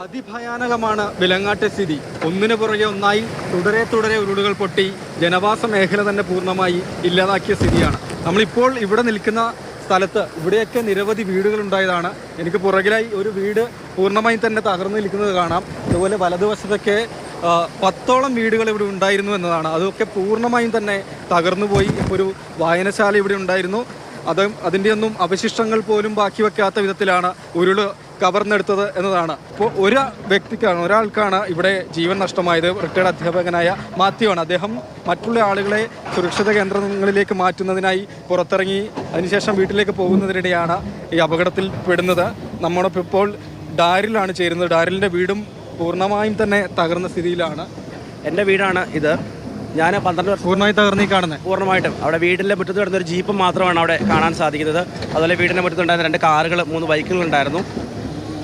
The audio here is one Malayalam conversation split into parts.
അതിഭയാനകമാണ് വിലങ്ങാട്ടെ സ്ഥിതി. ഒന്നിനു പുറകെ ഒന്നായി തുടരെ തുടരെ ഉരുളുകൾ പൊട്ടി ജനവാസ മേഖല തന്നെ പൂർണമായി ഇല്ലാതാക്കിയ സ്ഥിതിയാണ്. നമ്മളിപ്പോൾ ഇവിടെ നിൽക്കുന്ന സ്ഥലത്ത് ഇവിടെയൊക്കെ നിരവധി വീടുകൾ ഉണ്ടായതാണ്. എനിക്ക് പുറകിലായി ഒരു വീട് പൂർണമായും തന്നെ തകർന്നു നിൽക്കുന്നത് കാണാം. അതുപോലെ വലതുവശത്തൊക്കെ പത്തോളം വീടുകൾ ഇവിടെ ഉണ്ടായിരുന്നു എന്നതാണ്. അതൊക്കെ പൂർണമായും തന്നെ തകർന്നു പോയി. ഒരു വായനശാല ഇവിടെ ഉണ്ടായിരുന്നു. അത് അതിന്റെയൊന്നും അവശിഷ്ടങ്ങൾ പോലും ബാക്കി വെക്കാത്ത വിധത്തിലാണ് ഉരുൾ കവർന്നെടുത്തത് എന്നതാണ്. ഇപ്പോൾ ഒരു വ്യക്തിക്കാണ് ഒരാൾക്കാണ് ഇവിടെ ജീവൻ നഷ്ടമായത്. റിട്ടയർഡ് അധ്യാപകനായ മാത്യു ആണ് അദ്ദേഹം മറ്റുള്ള ആളുകളെ സുരക്ഷിത കേന്ദ്രങ്ങളിലേക്ക് മാറ്റുന്നതിനായി പുറത്തിറങ്ങി അതിനുശേഷം വീട്ടിലേക്ക് പോകുന്നതിനിടെയാണ് ഈ അപകടത്തിൽ പെടുന്നത്. നമ്മളൊപ്പം ഇപ്പോൾ ഡാരിലാണ് ചേരുന്നത്. ഡാരിലിന്റെ വീടും പൂർണമായും തന്നെ തകർന്ന സ്ഥിതിയിലാണ്. എന്റെ വീടാണ് ഇത്. ഞാൻ പന്ത്രണ്ട് വർഷം പൂർണമായി തകർന്നീ കാണുന്നത് പൂർണമായിട്ടും. അവിടെ വീടിന്റെ മുറ്റത്ത് കിടന്ന ഒരു ജീപ്പ് മാത്രമാണ് അവിടെ കാണാൻ സാധിക്കുന്നത്. അതുപോലെ വീടിന്റെ മുറ്റത്തുണ്ടായിരുന്ന രണ്ട് കാറുകൾ മൂന്ന് ബൈക്കുകൾ ഉണ്ടായിരുന്നു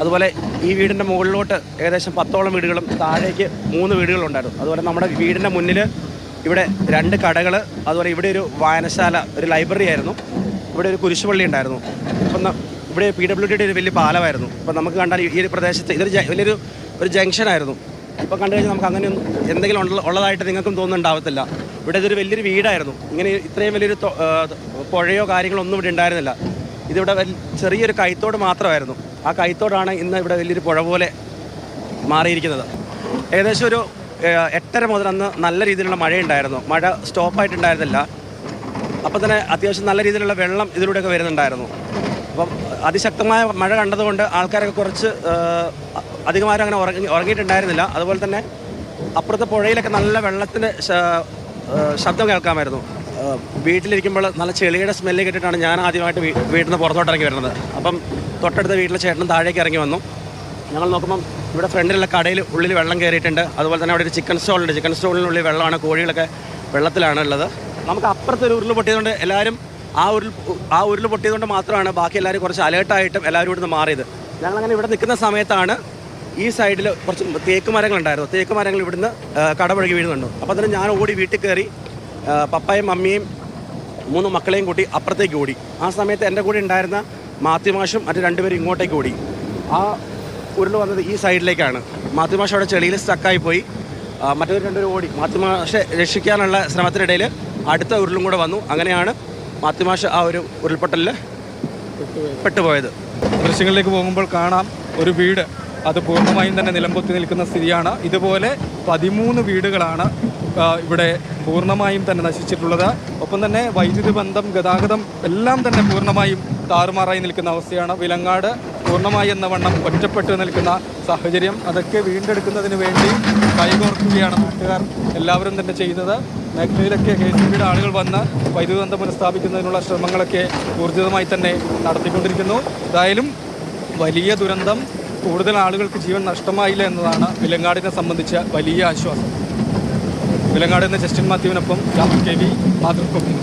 അതുപോലെ ഈ വീടിന്റെ മുകളിലോട്ട് ഏകദേശം പത്തോളം വീടുകളും താഴേക്ക് മൂന്ന് വീടുകളുണ്ടായിരുന്നു. അതുപോലെ നമ്മുടെ വീടിന്റെ മുന്നിൽ ഇവിടെ രണ്ട് കടകൾ അതുപോലെ ഇവിടെ ഒരു വായനശാല ഒരു ലൈബ്രറി ആയിരുന്നു. ഇവിടെ ഒരു കുരിശുപള്ളി ഉണ്ടായിരുന്നു. ഇപ്പം ഇവിടെ പി ഡബ്ല്യു ഡിയുടെ ഒരു വലിയ പാലമായിരുന്നു. അപ്പം നമുക്ക് കണ്ടാൽ ഈ ഒരു പ്രദേശത്ത് ഇതൊരു വലിയൊരു ഒരു ജംഗ്ഷനായിരുന്നു ഇപ്പം കണ്ടു കഴിഞ്ഞാൽ നമുക്ക് അങ്ങനെ എന്തെങ്കിലും ഉള്ള- ഉള്ളതായിട്ട് നിങ്ങൾക്കും തോന്നുന്നുണ്ടാവത്തില്ല ഇവിടെ ഇതൊരു വലിയൊരു വീടായിരുന്നു. ഇങ്ങനെ ഇത്രയും വലിയൊരു പുഴയോ കാര്യങ്ങളോ ഒന്നും ഇവിടെ ഉണ്ടായിരുന്നില്ല. ഇതിവിടെ ചെറിയൊരു കൈത്തോട് മാത്രമായിരുന്നു. ആ കൈത്തോടാണ് ഇന്ന് ഇവിടെ വലിയൊരു പുഴ പോലെ മാറിയിരിക്കുന്നത്. ഏകദേശം ഒരു എട്ടര മുതൽ അന്ന് നല്ല രീതിയിലുള്ള മഴയുണ്ടായിരുന്നു. മഴ സ്റ്റോപ്പായിട്ടുണ്ടായിരുന്നില്ല. അപ്പം തന്നെ അത്യാവശ്യം നല്ല രീതിയിലുള്ള വെള്ളം ഇതിലൂടെയൊക്കെ വരുന്നുണ്ടായിരുന്നു. അപ്പം അതിശക്തമായ മഴ കണ്ടതുകൊണ്ട് ആൾക്കാരൊക്കെ കുറച്ച് അധികമാരും അങ്ങനെ ഉറങ്ങി ഉറങ്ങിയിട്ടുണ്ടായിരുന്നില്ല. അതുപോലെ തന്നെ അപ്പുറത്തെ പുഴയിലൊക്കെ നല്ല വെള്ളത്തിന്റെ ശബ്ദം കേൾക്കാമായിരുന്നു. വീട്ടിലിരിക്കുമ്പോൾ നല്ല ചെളിയുടെ സ്മെല്ല് കേട്ടിട്ടാണ് ഞാൻ ആദ്യമായിട്ട് വീട്ടിൽ നിന്ന് പുറത്തോട്ടിറങ്ങി വരുന്നത്. അപ്പം തൊട്ടടുത്ത വീട്ടിലെ ചേട്ടൻ താഴേക്ക് ഇറങ്ങി വന്നു. ഞങ്ങൾ നോക്കുമ്പം ഇവിടെ ഫ്രണ്ടിലുള്ള കടയിൽ ഉള്ളിൽ വെള്ളം കയറിയിട്ടുണ്ട്. അതുപോലെ തന്നെ അവിടെ ഒരു ചിക്കൻ സ്റ്റോളുണ്ട് ചിക്കൻ സ്റ്റോളിനുള്ളിൽ വെള്ളമാണ് കോഴികളൊക്കെ വെള്ളത്തിലാണ് ഉള്ളത്. നമുക്ക് അപ്പുറത്ത് ഒരു ഉരുൾ പൊട്ടിയതുകൊണ്ട് എല്ലാവരും ആ ഉരുൾ ആ ഉരുൾ പൊട്ടിയതുകൊണ്ട് മാത്രമാണ് ബാക്കി എല്ലാവരും കുറച്ച് അലേർട്ടായിട്ടും എല്ലാവരും ഇവിടുന്ന് മാറിയത്. ഞങ്ങളങ്ങനെ ഇവിടെ നിൽക്കുന്ന സമയത്താണ് ഈ സൈഡിൽ കുറച്ച് തേക്ക് മരങ്ങളുണ്ടായിരുന്നു തേക്ക് മരങ്ങൾ ഇവിടുന്ന് കടപുഴകി വീഴുന്നുണ്ട്. അപ്പോൾ തന്നെ ഞാൻ ഓടി വീട്ടിൽ കയറി പപ്പായും മമ്മിയും മൂന്ന് മക്കളെയും കൂട്ടി അപ്പുറത്തേക്ക് ഓടി. ആ സമയത്ത് എന്റെ കൂടെ ഉണ്ടായിരുന്ന മാത്യു മാഷും മറ്റു രണ്ടുപേരും ഇങ്ങോട്ടേക്ക് ഓടി. ആ ഉരുൾ വന്നത് ഈ സൈഡിലേക്കാണ്. മാത്യു മാഷ് അവിടെ ചെളിയിൽ സ്റ്റക്കായി പോയി. മറ്റൊരു രണ്ടുപേരും ഓടി. മാത്യു മാഷെ രക്ഷിക്കാനുള്ള ശ്രമത്തിനിടയിൽ അടുത്ത ഉരുളും കൂടെ വന്നു. അങ്ങനെയാണ് മാത്യു മാഷ് ആ ഒരു ഉരുൾപൊട്ടലിൽ പെട്ടുപോയത്. ദൃശ്യങ്ങളിലേക്ക് പോകുമ്പോൾ കാണാം ഒരു വീട്. അത് പൂർണമായും തന്നെ നിലംപൊത്തി നിൽക്കുന്ന സ്ഥിതിയാണ്. ഇതുപോലെ പതിമൂന്ന് വീടുകളാണ് ഇവിടെ പൂർണമായും തന്നെ നശിച്ചിട്ടുള്ളത്. ഒപ്പം തന്നെ വൈദ്യുതി ബന്ധം ഗതാഗതം എല്ലാം തന്നെ പൂർണമായും താറുമാറായി നിൽക്കുന്ന അവസ്ഥയാണ്. വിലങ്ങാട് പൂർണമായി എന്ന വണ്ണം ഒറ്റപ്പെട്ട് നിൽക്കുന്ന സാഹചര്യം. അതൊക്കെ വീണ്ടെടുക്കുന്നതിന് വേണ്ടി കൈകോർക്കുകയാണ് നാട്ടുകാർ എല്ലാവരും തന്നെ ചെയ്യുന്നത്. മേഖലയിലൊക്കെ കെ സി ബിയുടെ ആളുകൾ വന്ന് വൈദ്യുതി ബന്ധം പുനഃസ്ഥാപിക്കുന്നതിനുള്ള ശ്രമങ്ങളൊക്കെ ഊർജിതമായി തന്നെ നടത്തിക്കൊണ്ടിരിക്കുന്നു. എന്തായാലും വലിയ ദുരന്തം കൂടുതൽ ആളുകൾക്ക് ജീവൻ നഷ്ടമായില്ല എന്നതാണ് വിലങ്ങാടിനെ സംബന്ധിച്ച വലിയ ആശ്വാസം. വിലങ്ങാട് നിന്ന് ജസ്റ്റിൻ മാത്യുവിനൊപ്പം കെ വി മാതൃഭൂമി